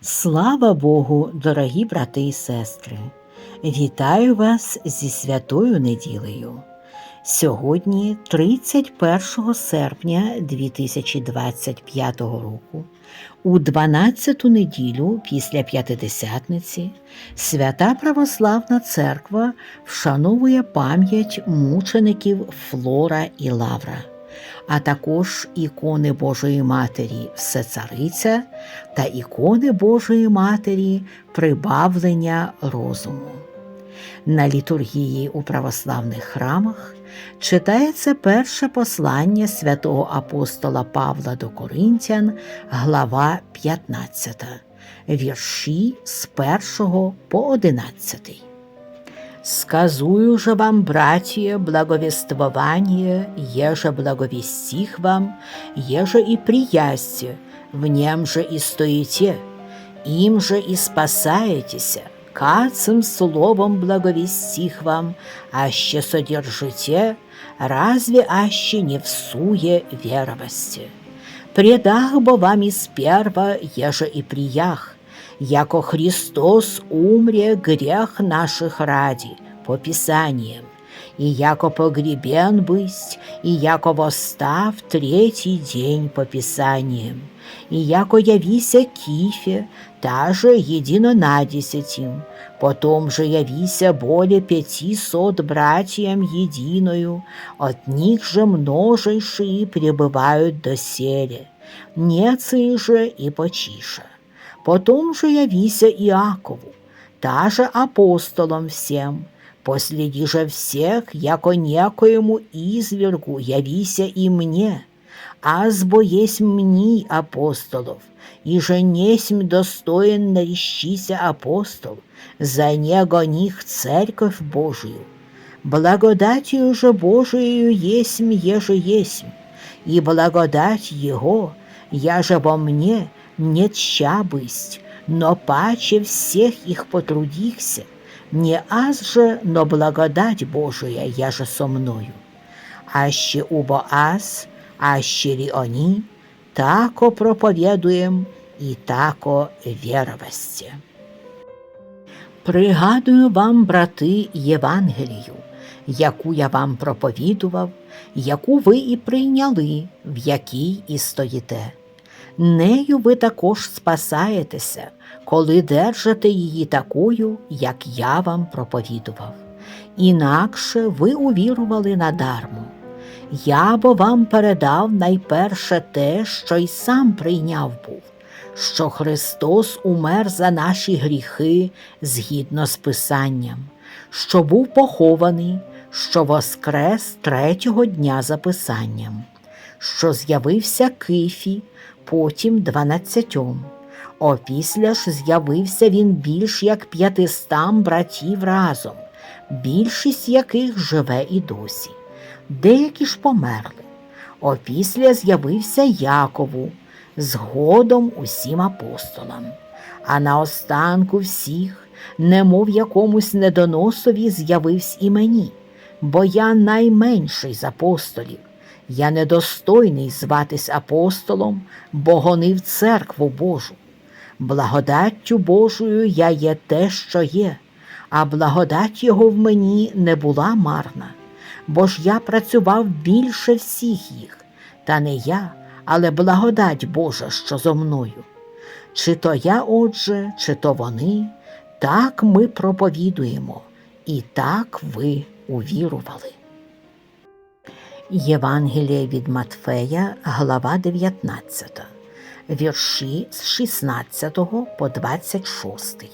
Слава Богу, дорогі брати і сестри! Вітаю вас зі святою неділею. Сьогодні, 31 серпня 2025 року, у 12-ту неділю після П'ятидесятниці, Свята Православна Церква вшановує пам'ять мучеників Флора і Лавра, а також ікони Божої Матері Всецариця та ікони Божої Матері Прибавлення розуму. На літургії у православних храмах читається перше послання святого апостола Павла до Коринтян, глава 15, вірші з 1 по 11. Сказую же вам, братья, благовествование, еже благовестих вам, еже и приясте, в нем же и стоите, им же и спасаетеся, кацем словом благовестих вам, аще содержите, разве аще не всуе веровости. Предах бо вам из перва, еже и приях, яко Христос умре грех наших ради, по Писаниям, и яко погребен быть, и яко восстав третий день по Писаниям, и яко явися Кифе, даже едино на десятим, потом же явися более пятисот братьям единою, от них же множайшие пребывают доселе, нецы же и почиша. Потом же явися Иакову, даже апостолам всем, последи же всех, яко некоему извергу явися и мне, азбо есть мни апостолов, и же несмь достоин нарещися апостол, за него них церковь Божию. Благодатью же Божию есмь еже есмь, и благодать Его, я же во мне, не тща бысть, но паче всех их потрудихся, не аз же, но благодать Божия, я же со мною. Аще убо аз, аще ли они, тако проповедуем і тако віровості. Пригадую вам, брати, Євангелію, яку я вам проповідував, яку ви і прийняли, в якій і стоїте. Нею ви також спасаєтеся, коли держите її такою, як я вам проповідував. Інакше ви увірували надармо. Я бо вам передав найперше те, що й сам прийняв був, що Христос умер за наші гріхи згідно з Писанням, що був похований, що воскрес третього дня за Писанням, що з'явився Кифі, потім дванадцятьом. Опісля ж з'явився він більш як п'ятистам братів разом, більшість яких живе і досі. Деякі ж померли. Опісля з'явився Якову, згодом усім апостолам, а наостанку всіх, немов якомусь недоносові, з'явився і мені, бо я найменший з апостолів. Я недостойний зватись апостолом, бо гонив церкву Божу. Благодаттю Божою я є те, що є, а благодать Його в мені не була марна, бо ж я працював більше всіх їх, та не я, але благодать Божа, що зо мною. Чи то я, отже, чи то вони, так ми проповідуємо, і так ви увірували. Євангеліє від Матфея, глава 19, вірші з 16 по 26.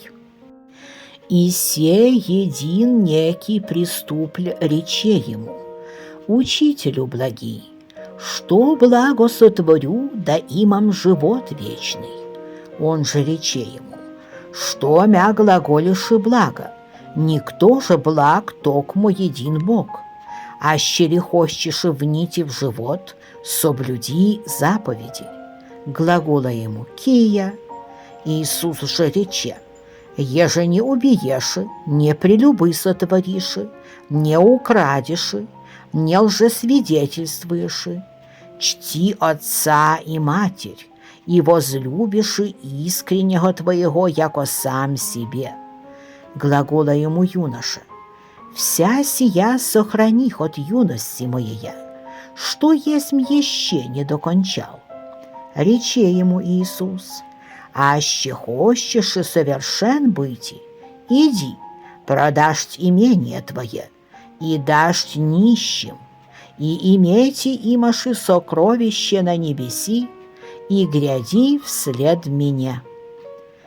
«И се един некий приступль рече ему, Учителю благий, что благо сотворю, да имам живот вечный. Он же рече ему, что мя глаголишь благо, никто же благ, токмо един Бог. А щели хочешь внити в живот, соблюди заповеди. Глагола ему Кия. Иисус же рече, еже не убиеши, не прелюбы сотвориши, не украдиши, не лжесвидетельствуеши, чти отца и матерь, и возлюбишь и искреннего твоего, яко сам себе. Глагола ему юноша. Вся сия сохрани от юности моей, что есть еще не докончал. Рече ему Иисус, аще хочешь и совершен быть, иди, продашь имение твое, и дашь нищим, и имейте имаши сокровище на небеси, и гряди вслед меня.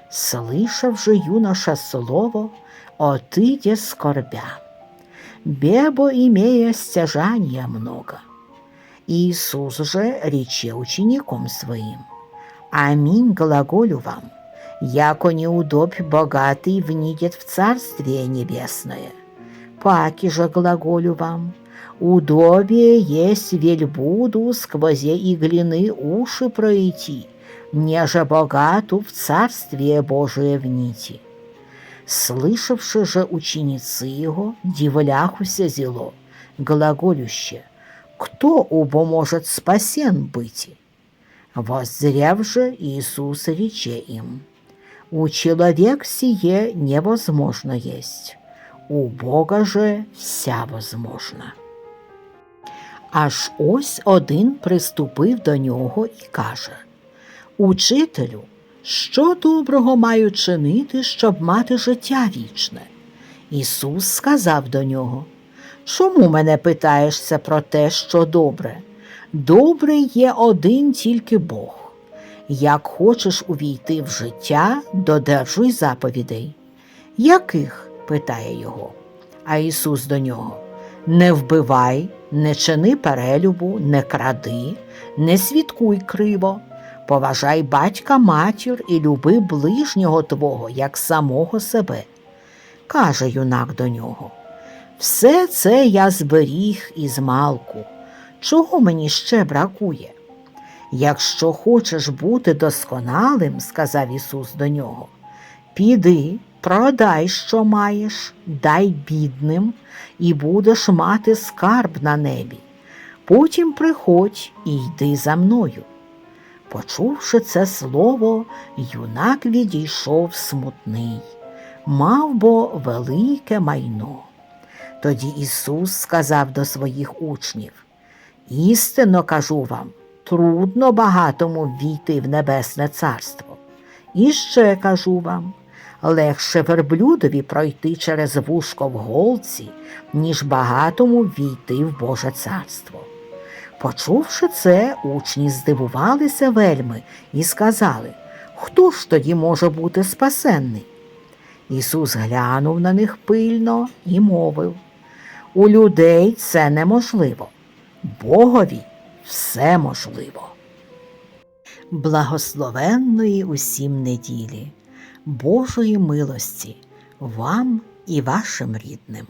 Слышав же юноша слово, отыде скорбя. Бебо имея стяжания много. Иисус же рече учеником своим. Аминь глаголю вам, яко неудобь богатый внидет в Царствие Небесное. Паки же глаголю вам, удобие есть вельбуду сквозе иглины уши пройти, неже богату в Царствие Божие вніті. Слышавши же ученицы его, дивляхуся зело, глаголюще, кто убо может спасен быть? Воззрев же Иисус рече им, у человек сие невозможно есть, у Бога же вся возможна. Аж ось один приступив до нього і каже Учителю, що доброго маю чинити, щоб мати життя вічне? Ісус сказав до нього Чому мене питаєшся про те, що добре? Добрий є один тільки Бог. Як хочеш увійти в життя, додержуй заповідей. Яких? питає його. А Ісус до нього Не вбивай, не чини перелюбу, не кради, не свідкуй криво, поважай батька матір і люби ближнього твого, як самого себе. Каже юнак до нього. Все це я зберіг із малку. Чого мені ще бракує? Якщо хочеш бути досконалим, сказав Ісус до нього, піди, продай, що маєш, дай бідним, і будеш мати скарб на небі. Потім приходь і йди за мною. Почувши це слово, юнак відійшов смутний, мав бо велике майно. Тоді Ісус сказав до своїх учнів Істинно кажу вам, трудно багатому війти в Небесне Царство. І ще кажу вам, легше верблюдові пройти через вушко в голці, ніж багатому війти в Боже царство. Почувши це, учні здивувалися вельми і сказали, хто ж тоді може бути спасенний? Ісус глянув на них пильно і мовив у людей це неможливо, Богові все можливо. Благословенної усім неділі, Божої милості вам і вашим рідним.